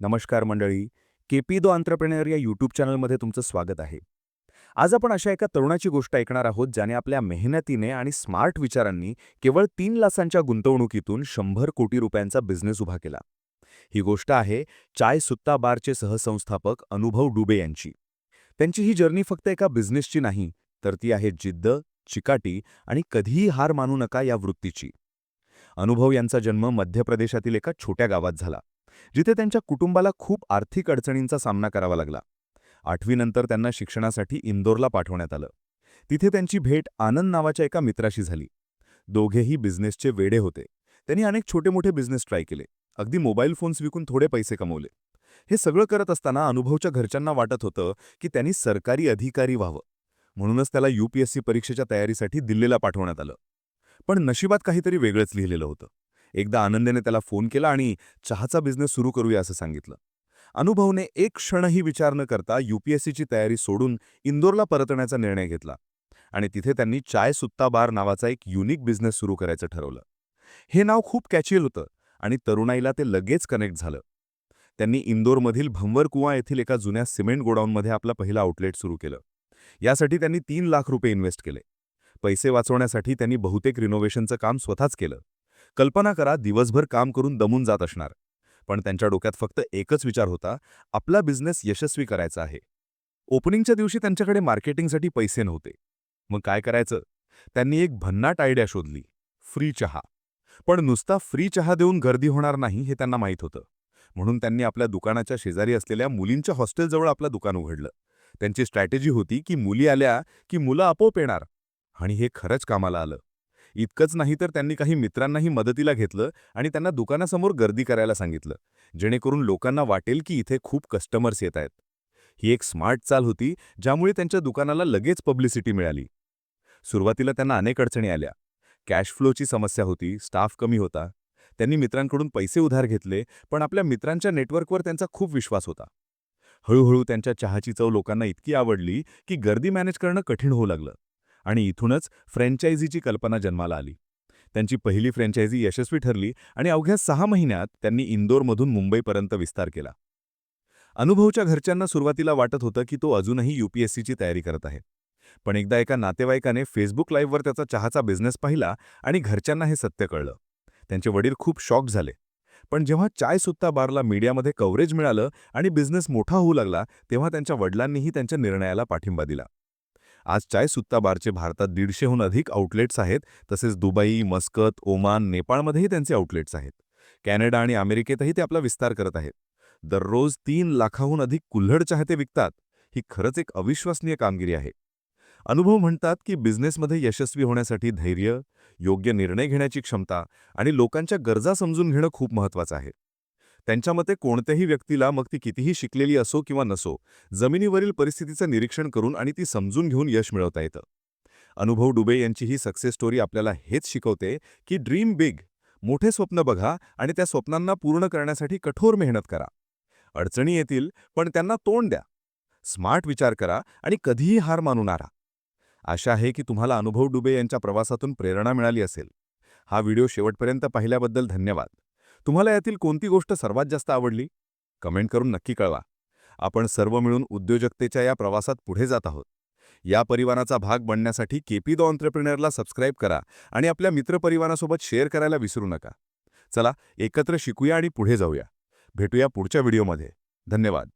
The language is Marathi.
नमस्कार मंडळी केपी दो या यूट्यूब चॅनलमध्ये तुमचं स्वागत आहे. आज आपण अशा एका तरुणाची गोष्ट ऐकणार आहोत ज्याने आपल्या मेहनतीने आणि स्मार्ट विचारांनी केवळ तीन लाखांच्या गुंतवणुकीतून शंभर कोटी रुपयांचा बिझनेस उभा केला. ही गोष्ट आहे चाय सुत्ता बारचे सहसंस्थापक अनुभव डुबे यांची. त्यांची ही जर्नी फक्त एका बिझनेसची नाही तर ती आहे जिद्द चिकाटी आणि कधीही हार मानू नका या वृत्तीची. अनुभव यांचा जन्म मध्य प्रदेशातील एका छोट्या गावात झाला. जिथे त्यांच्या कुटुंबाला खूप आर्थिक अडचणींचा सामना करावा लागला. आठवीनंतर त्यांना शिक्षणासाठी इंदोरला पाठवण्यात आलं. तिथे त्यांची भेट आनंद नावाच्या एका मित्राशी झाली. दोघेही बिझनेसचे वेडे होते. त्यांनी अनेक छोटे मोठे बिझनेस ट्राय केले. अगदी मोबाईल फोन्स विकून थोडे पैसे कमवले. हे सगळं करत असताना अनुभवच्या घरच्यांना वाटत होतं की त्यांनी सरकारी अधिकारी व्हावं. म्हणूनच त्याला यूपीएससी परीक्षेच्या तयारीसाठी दिल्लीला पाठवण्यात आलं. पण नशिबात काहीतरी वेगळंच लिहिलेलं होतं. एकदा आनंदेने त्याला फोन केला आणि चहाचा बिझनेस सुरू करूया असं सांगितलं. अनुभवने एक क्षणही विचार न करता यूपीएससीची तयारी सोडून इंदोरला परतण्याचा निर्णय घेतला आणि तिथे त्यांनी चाय सुत्ता बार नावाचा एक युनिक बिझनेस सुरू करायचं ठरवलं. हे नाव खूप कॅचियल होतं आणि तरुणाईला ते लगेच कनेक्ट झालं. त्यांनी इंदोरमधील भंवरकुवा येथील एका जुन्या सिमेंट गोडाऊनमध्ये आपला पहिला आउटलेट सुरू केलं. यासाठी त्यांनी तीन लाख रुपये इन्व्हेस्ट केले. पैसे वाचवण्यासाठी त्यांनी बहुतेक रिनोव्हेशनचं काम स्वतःच केलं. कल्पना करा दिवसभर काम करून दमून जात असणार. पण त्यांच्या डोक्यात फक्त एकच विचार होता आपला बिझनेस यशस्वी करायचा आहे. ओपनिंगच्या दिवशी त्यांच्याकडे मार्केटिंगसाठी पैसे नव्हते. मग काय करायचं? त्यांनी एक भन्नाट आयडिया शोधली फ्री चहा. पण नुसता फ्री चहा देऊन गर्दी होणार नाही हे त्यांना माहीत होतं. म्हणून त्यांनी आपल्या दुकानाच्या शेजारी असलेल्या मुलींच्या हॉस्टेलजवळ आपलं दुकान उघडलं. त्यांची स्ट्रॅटेजी होती की मुली आल्या की मुलं आपोआप येणार. आणि हे खरंच कामाला आलं. इतकंच नाही तर त्यांनी काही मित्रांनाही मदतीला घेतलं आणि त्यांना दुकानासमोर गर्दी करायला सांगितलं जेणेकरून लोकांना वाटेल की इथे खूप कस्टमर्स येत आहेत. ही एक स्मार्ट चाल होती ज्यामुळे त्यांच्या दुकानाला लगेच पब्लिसिटी मिळाली. सुरुवातीला त्यांना अनेक अडचणी आल्या. कॅश फ्लोची समस्या होती स्टाफ कमी होता. त्यांनी मित्रांकडून पैसे उधार घेतले पण आपल्या मित्रांच्या नेटवर्कवर त्यांचा खूप विश्वास होता. हळूहळू त्यांच्या चहाची चव लोकांना इतकी आवडली की गर्दी मॅनेज करणं कठीण होऊ लागलं. आणि इथूनच फ्रँचायझीची कल्पना जन्माला आली. त्यांची पहिली फ्रँचायझी यशस्वी ठरली आणि अवघ्या सहा महिन्यात त्यांनी इंदोरमधून मुंबईपर्यंत विस्तार केला. अनुभवच्या घरच्यांना सुरुवातीला वाटत होतं की तो अजूनही यूपीएससीची तयारी करत आहे. पण एकदा एका नातेवाईकाने फेसबुक लाईव्हवर त्याचा चहाचा बिझनेस पाहिला आणि घरच्यांना हे सत्य कळलं. त्यांचे वडील खूप शॉक झाले. पण जेव्हा चाय सुत्ता बारला मीडियामध्ये कव्हरेज मिळालं आणि बिझनेस मोठा होऊ लागला तेव्हा त्यांच्या वडिलांनीही त्यांच्या निर्णयाला पाठिंबा दिला. आज चाय सुत्ता बारचे भारतात दीडशेहून अधिक आउटलेट्स आहेत तसेच दुबई मस्कत ओमान नेपाळमध्येही त्यांचे आउटलेट्स आहेत. कॅनडा आणि अमेरिकेतही ते आपला विस्तार करत आहेत. दररोज तीन लाखाहून अधिक कुल्हड चाहते विकतात ही खरंच एक अविश्वसनीय कामगिरी आहे. अनुभव म्हणतात की बिझनेसमध्ये यशस्वी होण्यासाठी धैर्य योग्य निर्णय घेण्याची क्षमता आणि लोकांच्या गरजा समजून घेणं खूप महत्त्वाचं आहे. त्यांच्या मते कोणत्याही व्यक्तीला मग ती कितीही शिकलेली असो किंवा नसो जमिनीवरील परिस्थितीचं निरीक्षण करून आणि ती समजून घेऊन यश मिळवता येतं. अनुभव डुबे यांची ही सक्सेस स्टोरी आपल्याला हेच शिकवते की ड्रीम बिग मोठे स्वप्न बघा आणि त्या स्वप्नांना पूर्ण करण्यासाठी कठोर मेहनत करा. अडचणी येतील पण त्यांना तोंड द्या. स्मार्ट विचार करा आणि कधीही हार मानू नारा आशा आहे की तुम्हाला अनुभव डुबे यांच्या प्रवासातून प्रेरणा मिळाली असेल. हा व्हिडिओ शेवटपर्यंत पाहिल्याबद्दल धन्यवाद. तुम्हाला यातील कोणती गोष्ट सर्वात जास्त आवडली? कमेंट करून नक्की कळवा. आपण सर्व मिळून उद्योजकतेच्या या प्रवासात पुढे जात आहोत. या परिवाराचा भाग बनण्यासाठी केपी द ऑन्ट्रप्रिनरला सबस्क्राईब करा आणि आपल्या मित्रपरिवारासोबत शेअर करायला विसरू नका. चला एकत्र शिकूया आणि पुढे जाऊया. भेटूया पुढच्या व्हिडिओमध्ये धन्यवाद.